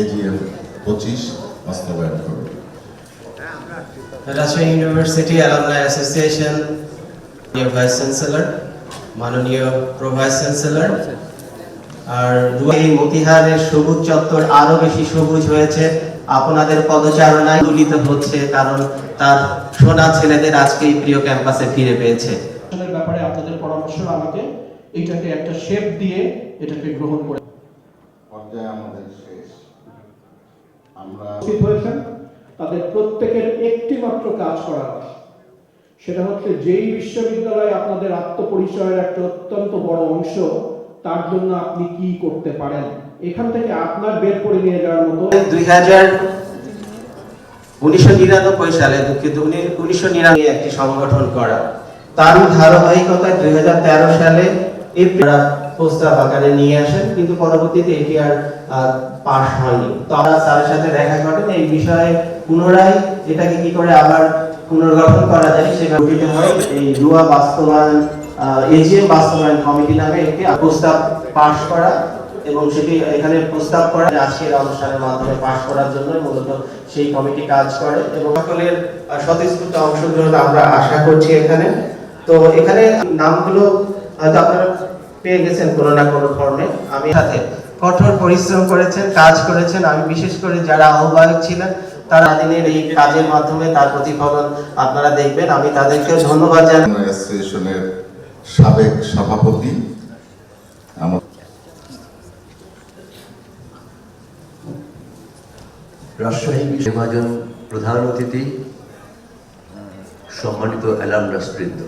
AGM পঁচিশ বাস্তবায়ন করবে। Rajshahi university alumni association vice chancellor মাননীয় প্রো ভাইস চ্যান্সেলর আর এই মতিহারের সবুজ চত্বর আরও বেশি সবুজ হয়েছে। আপনাদের পদচারণায় তুলিত হচ্ছে কারণ তার সোনা ছেলেদের আজকে এই প্রিয় ক্যাম্পাসে ফিরে পেয়েছে। এর ব্যাপারে আপনাদের পরামর্শ আমাকে এইটাকে একটা শেপ দিয়ে এটাকে গ্রহণ করে। পর্যায়ে আমাদের শেষ। উপস্থিত হয়েছেন তাদের প্রত্যেকের একটি মাত্র কাজ করার সেটা হচ্ছে যেই বিশ্ববিদ্যালয়ে আপনাদের আত্মপরিচয়ের একটা অত্যন্ত বড় অংশ তার জন্য আপনি কি করতে পারেন? এখান থেকে আপনার বের করে নিয়ে যাওয়ার মতো দুই হাজার উনিশশো নিরানব্বই সালে দুঃখিত উনিশশো নিরানব্বই একটি সংগঠন করা। তার ধারাবাহিকতায় দুই হাজার তেরো সালে এপ্রিল প্রস্তাব আকারে নিয়ে আসেন, কিন্তু পরবর্তীতে এটি আর পাশ হয়নি। তো আমরা স্যারের সাথে দেখা করেন এই বিষয়ে পুনরায় এটাকে কি করে আবার পুনর্গঠন করা যায় সেটা গঠিত হয় এই রুয়া বাস্তবায়ন এজিএম বাস্তবায়ন কমিটি নামে একটি প্রস্তাব পাশ করা এবং সেটি এখানে প্রস্তাব করা আজকের অনুষ্ঠানের মাধ্যমে পাশ করার জন্য মূলত সেই কমিটি কাজ করে এবং সকলের স্বতঃস্ফূর্ত অংশগ্রহণ আমরা আশা করছি এখানে। তো এখানে নামগুলো হয়তো আপনারা পেয়ে গেছেন কোনো না কোনো ফর্মে আমি সাথে কঠোর পরিশ্রম করেছেন কাজ করেছেন। আমি বিশেষ করে যারা আহ্বায়ক ছিলেন তারা দিনের এই কাজের মাধ্যমে তার প্রতিফলন আপনারা দেখবেন। আমি তাদেরকে ধন্যবাদ জানাই। অ্যাসোসিয়েশনের সাবেক সভাপতি রাজশাহী বিভাজন প্রধান অতিথি সম্মানিত অ্যালামরাসবৃন্দ